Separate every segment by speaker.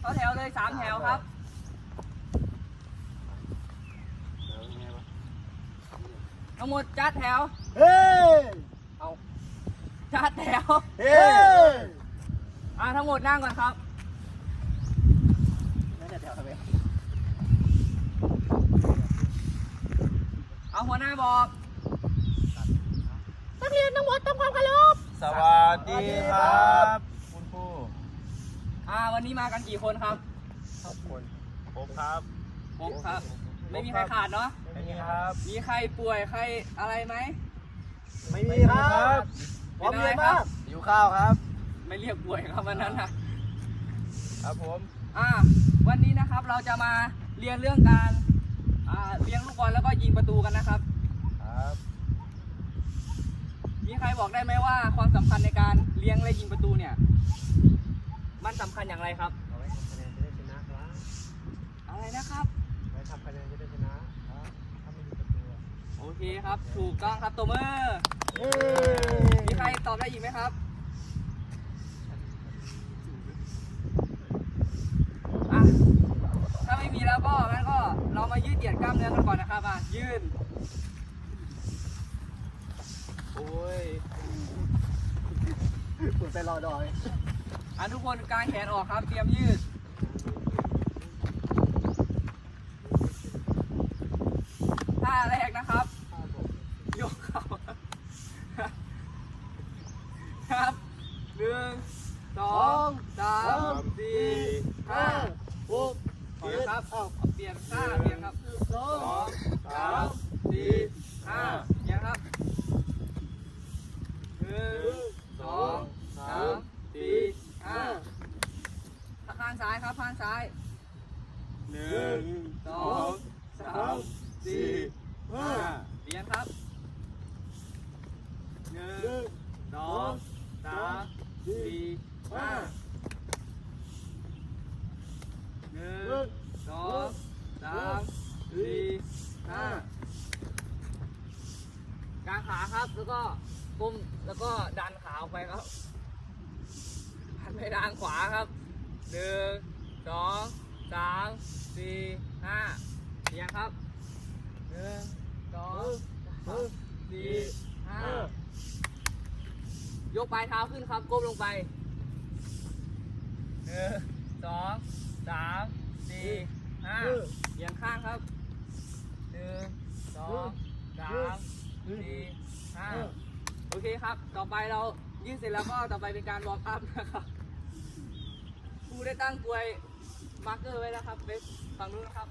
Speaker 1: เข้าแถวเลยสามแถวครับทั้งหมดจัดแถว
Speaker 2: เฮ้ย
Speaker 1: เอาจัดแถว
Speaker 2: เฮ้ย
Speaker 1: อ่าทั้งหมดนั่งก่อนครับ
Speaker 2: นั่นแถวทำไม
Speaker 1: เอาหัวหน้าบอก
Speaker 3: นักเรียนทั้งหมดทำความเคารพ
Speaker 2: สวัสดีครับคุณครู
Speaker 1: อ่าวันนี้มากันกี่คนครับ
Speaker 2: ทุกคนผมครับ
Speaker 1: หกครับ ไม่มีใครขาดเนาะ
Speaker 2: ไม่มีครับ
Speaker 1: มีใครป่วยใครอะไรไหม
Speaker 2: ไม่มีครับพร้อมเรียนมากหิวข้าวครับ
Speaker 1: ไม่เรียกป่วยครับวันนั้นนะ
Speaker 2: ครับผม
Speaker 1: อ่า วันนี้นะครับเราจะมาเรียนเรื่องการอ่าเลี้ยงลูกบอลแล้วก็ยิงประตูกันนะครับ
Speaker 2: ครับ
Speaker 1: มีใครบอกได้ไหมว่าความสำคัญในการเลี้ยงและยิงประตูเนี่ย มันสำคัญอย่างไรครับ
Speaker 2: เอาไว้ทำคะแนนจะได้ชนะครับ
Speaker 1: อะไรนะครับ
Speaker 2: ไว้ทำคะแนนจะได้ชนะครับถ้าไม่มีประตูอะ
Speaker 1: โอเคครับ ถูกต้องครับตัวมือ
Speaker 2: เย้
Speaker 1: มีใครตอบได้อีกไหมครับอะถ้าไม่มีแล้วก็งั้นก็เรามายืดเหยียดกล้ามเนื้อกันก่อนนะครับอะยืนโอ้ย
Speaker 2: คุณไปรอดอย
Speaker 1: อะ ทุกคนกางแขนออกครับ เตรียมยืด ท่าแรกนะครับ ยกเข่าครับหนึ่งสองสามสี่ห้า
Speaker 2: หก
Speaker 1: เปลี่ยนครับเอาเปลี่ยนท่าเปลี่ยนครับ
Speaker 2: สอ
Speaker 1: สองสามสี่ห้าเปลี่ยนครับหนึ่งสองสามสี่ห้าข้างซ้ายครับข้างซ้าย
Speaker 2: หนึ่ง
Speaker 1: สองสามสี่ห้าเปลี่ยนครับหนึ่งสองสามสี่ห้าหนึ่งสองสามสี่ห้ากางขาครับแล้วก็ก้มแล้วก็ดันขาออกไปครับหัน ไปทางขวาครับหนึ่งสองสามสี่ห้าเรียงครับหนึ่งสองสามสี่ห้ายกปลายเท้าขึ้นครับก้มลงไปหนึ่งสองสามสี่ห้าเรียงข้างครับหนึ่งสองสามสี่ห้าโอเคครับ ต่อไปเรายืดเสร็จแล้วก็ต่อไปเป็นการวอร์มอัพนะครับ รูได้ตั้งกลวยมาร์กเกอร์ไว้แล้วครับเบสฝั่งนู้นนะครับ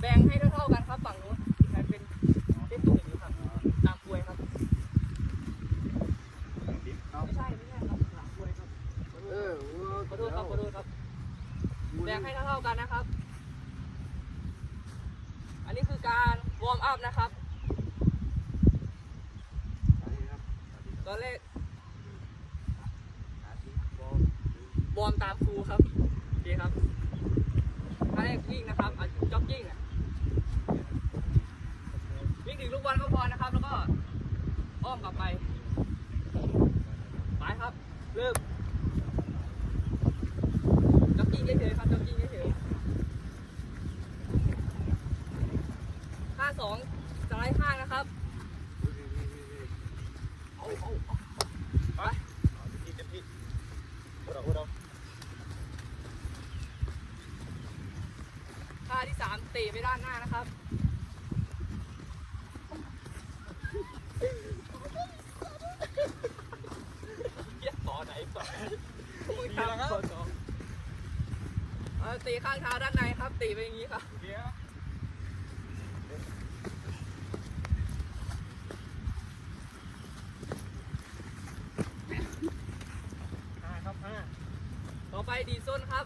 Speaker 1: แบ่งให้เท่าๆกันครับฝั่งนู้นใครเป็นเส้นตรงนี้ครับตามกลวยครับไม่ใช่ไม่ใช่ครับหลังกลวยครับ
Speaker 2: เออ
Speaker 1: ขอโทษครับขอโทษครับแบ่งให้เท่าๆกันนะครับ อันนี้คือการวอร์มอัพนะครับ ตอนแรกวอร์มตามครูครับโอเคครับท่าแรกวิ่งนะครับอจ็อกกิ้งวิ่งถึงลูกบอลก็พอนะครับ แล้วก็อ้อมกลับไป ไปครับ เริ่มจ็อกกิ้งเฉยๆครับจ็อกกิ้งเฉยๆท่าสองซ้ายข้างนะครับเอาเอาเอาไป ท่าที่สามเตะไปด้านหน้านะครับเยี่ยต่อไหนต่อมึงทำต่อต่อเออตีข้างเท้าด้านในครับตีไปอย่างนี้ครับ
Speaker 2: ห้าครับห้า
Speaker 1: ต่อไป ดีดส้นครับ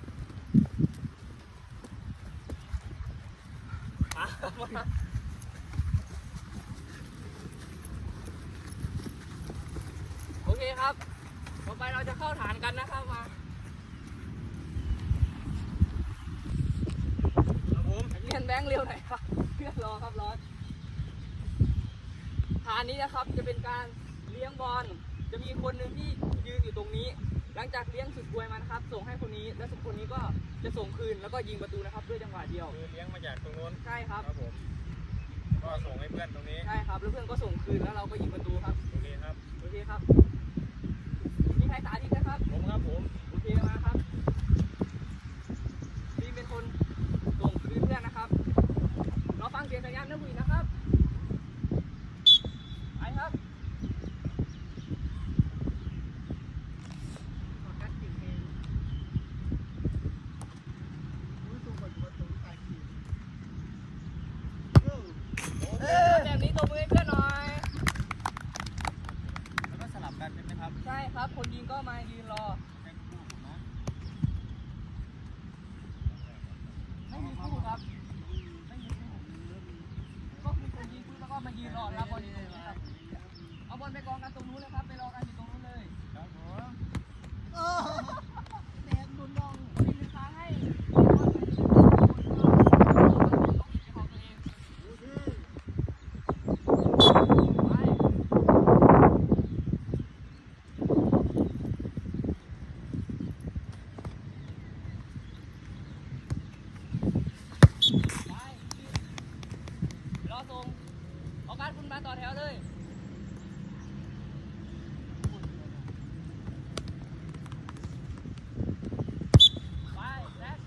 Speaker 1: มาโอเคครับ ต่อไปเราจะเข้าฐานกันนะครับมา
Speaker 2: ครับผม
Speaker 1: เรียนแบงค์เร็วหน่อยครับเพื่อนรอครับร้อนฐานนี้นะครับจะเป็นการเลี้ยงบอลจะมีคนหนึ่งที่ยืนอยู่ตรงนี้ หลังจากเลี้ยงสุดกวยมันครับ ส่งให้คนนี้และสุดคนนี้ก็จะส่งคืนแล้วก็ยิงประตูนะครับด้วยจังหวะเดียว
Speaker 2: คือเลี้ยงมาจากตรงนู้น
Speaker 1: ใช่ครับ
Speaker 2: ครับผมก็ส่งให้เพื่อนตรงนี้
Speaker 1: ใช่ครับแล้วเพื่อนก็ส่งคืนแล้วเราก็ยิงประตูครับ
Speaker 2: ตรงนี้ครับ
Speaker 1: โอเคครับมีใครสาธิตนะครับ
Speaker 2: ผมครับผม
Speaker 1: โอเคมาครับบีมเป็นคนส่งคืนเพื่อนนะครับ เราฟังเสียงสัญญาณนักวิ่งนะครับ ไปครับ แบบนี้ตัวมือให้เพื่อนหน่อย
Speaker 2: แล้วก็สลับกันใช่ครับ
Speaker 1: ใช่ครับ คนยิงก็มายืนรอ ไม่มีคู่ครับ ไม่มีคู่ก็คือคนยิงปืนแล้วก็มายืนรอรับบอลอยู่ตรงนี้ครับ เอาบอลไปกองกันตรงนู้นเลยครับ ไปรอกันอยู่ตรงนู้นเลย
Speaker 2: ครับผม
Speaker 1: แตกดุนดองมีมือค้างให้บอลไปยืนรอของตัวเองไปไปรอส่งเอาการคุณมาต่อแถวเลย ไปแซค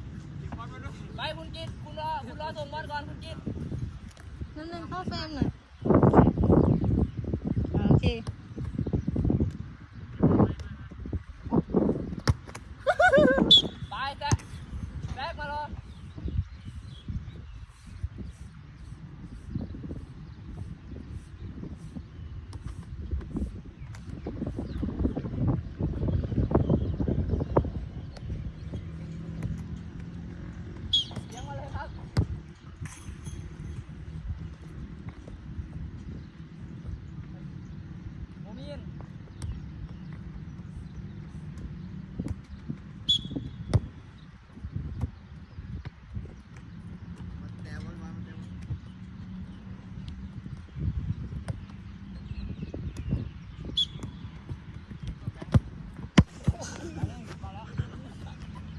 Speaker 1: ไปคุณกิตคุณรอ คุณรอ ส่งบอลก่อนคุณกิต
Speaker 3: นั่นนึงเข้าเฟรมหน่อยอ่าโอเค
Speaker 1: ไปแซคแซคมารอ เลี้ยงมาเลยครับ โมมิน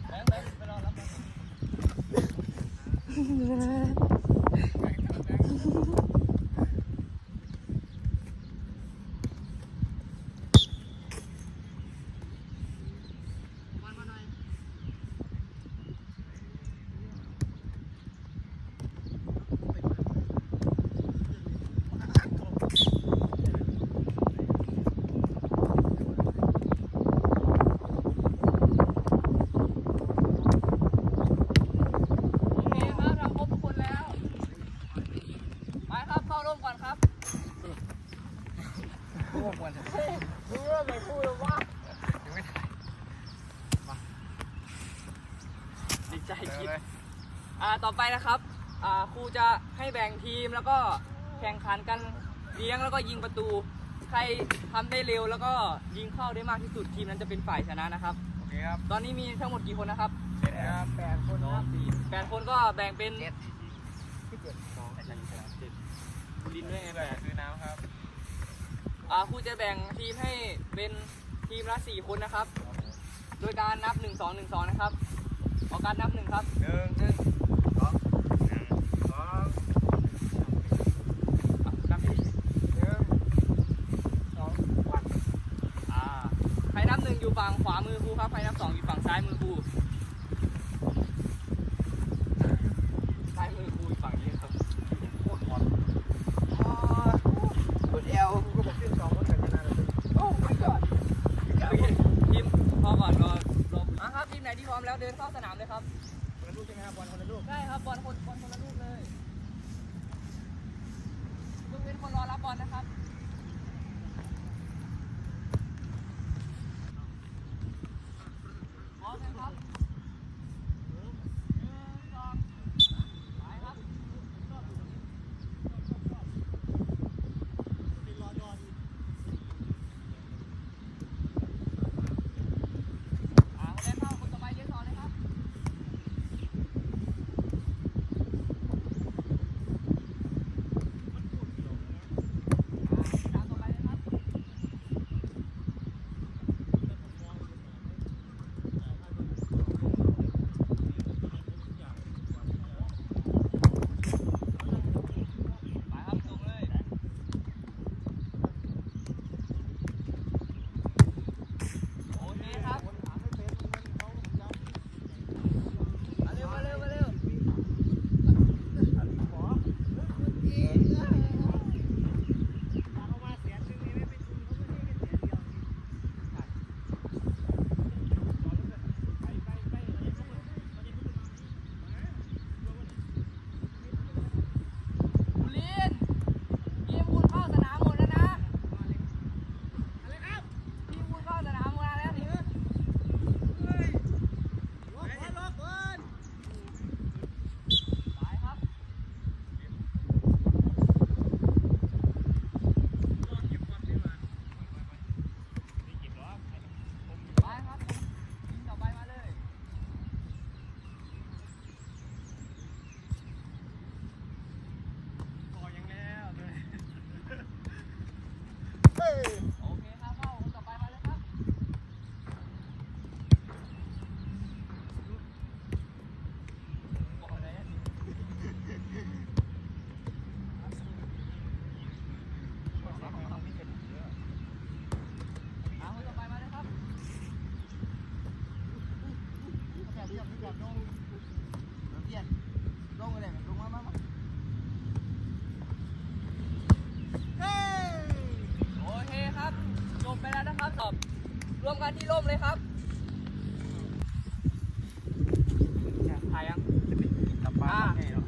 Speaker 1: แบงค์แบงค์ไปรอรับบอล บอลมาหน่อย โอเคครับเราครบทุกคนแล้ว ไปครับเข้าร่มก่อนครับ
Speaker 2: คู่ผมวัน
Speaker 1: รู้ว่าไม่พูดหรอวะ
Speaker 2: ยังไม่ถ่าย
Speaker 1: ดีใจ
Speaker 2: เจอ
Speaker 1: คิด
Speaker 2: เลย
Speaker 1: อ่าต่อไปนะครับอ่าครูจะให้แบ่งทีมแล้วก็แข่งขันกันเลี้ยงแล้วก็ยิงประตู ใครทำได้เร็วแล้วก็ยิงเข้าได้มากที่สุดทีมนั้นจะเป็นฝ่ายชนะนะครับ
Speaker 2: โอเคครับ
Speaker 1: ตอนนี้มีทั้งหมดกี่คนนะครับ
Speaker 2: เสร็จแล้วครับแปดคนครับ
Speaker 1: แปดคนก็แบ่งเป็น
Speaker 2: เจ็ดที่เจ็ดสอง
Speaker 1: ลินด้วยไง
Speaker 2: แป
Speaker 1: แป
Speaker 2: ด
Speaker 1: ด
Speaker 2: คือน้ำครับ
Speaker 1: อ่า ครูจะแบ่งทีมให้เป็นทีมละสี่คนนะครับ โดยการนับหนึ่งสองหนึ่งสองนะครับเอาการนับหนึ่งครับ
Speaker 2: หนึ่ง
Speaker 1: หนึ่ง
Speaker 2: สองหนึ่งสอง
Speaker 1: อะนับอีก
Speaker 2: หนึ่งสองวัน
Speaker 1: อ่าใครนับหนึ่งอยู่ฝั่งขวามือครูครับใครนับสองอยู่ฝั่งซ้ายมือครูซ้ายมือครูอยู่ฝั่งนี้ครับ
Speaker 2: โคตรอ่อนกดเอลก็บอกขึ้นสองคนกันชนะเลย
Speaker 1: โอ้ my god โอเคทีมพอก่อนรอรออะครับทีมไหนที่พร้อมแล้วเดินเข้าสนามเลยครับ
Speaker 2: คนละลูกใช่ไหมครับบอลคนละ ลู
Speaker 1: รลโอเคครับ จบไปแล้วนะครับสอบรวมกันที่ร่มเลยครับถ่ายังจะเป็น
Speaker 2: ตับปลาแน่หรอ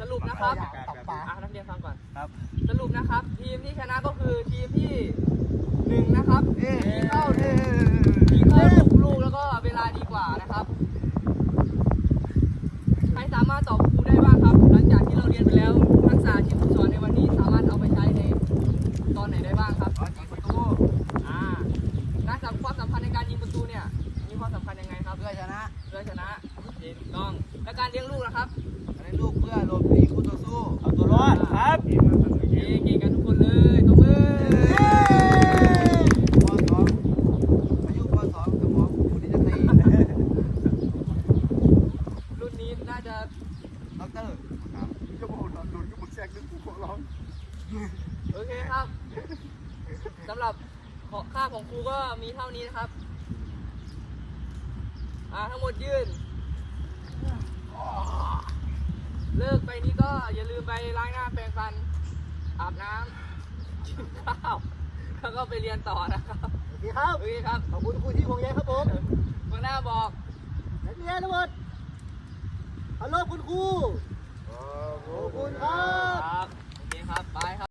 Speaker 1: สรุปนะครับ
Speaker 2: ตับปลา
Speaker 1: อะนักเรียนฟังก่อน
Speaker 2: ครับ
Speaker 1: สรุปนะครับ ทีมที่ชนะก็คือทีมที่หนึ่งนะครับที่เข้าที่เข้า ไหนได้บ้างครับ
Speaker 2: อ๋อยิงประตู
Speaker 1: อ่าการสัมความสัมพันธ์ในการยิงประตูเนี่ยมีความสำคัญยังไงครับ
Speaker 2: เพื่อชนะ
Speaker 1: เพื่อชนะเย็นต้องและการเลี้ยงลูกนะครับ
Speaker 2: อันนี้ลูกเพื่อหลบหนีคู่ต่อสู้เอาตัวรอดครับ
Speaker 1: เก่งเก่งกันทุกคนเลยตบมือ
Speaker 2: อ่า
Speaker 1: ทั้งหมดยืน เลิกไปนี้ก็อย่าลืมไปล้างหน้าแปรงฟัน อาบน้ำกินข้าว แล้วก็ไปเรียนต่อนะครับ
Speaker 2: สวัสดีครับ
Speaker 1: โอเคครับ
Speaker 2: ขอบคุณครูที่ห่วงใยครับผม
Speaker 1: ข้งหน้าบอก
Speaker 2: เรียนทั้งหมดฮัลโหลคุณครู
Speaker 4: ขอบคุณครับ
Speaker 1: ครับ โอเคครับ ไปครับ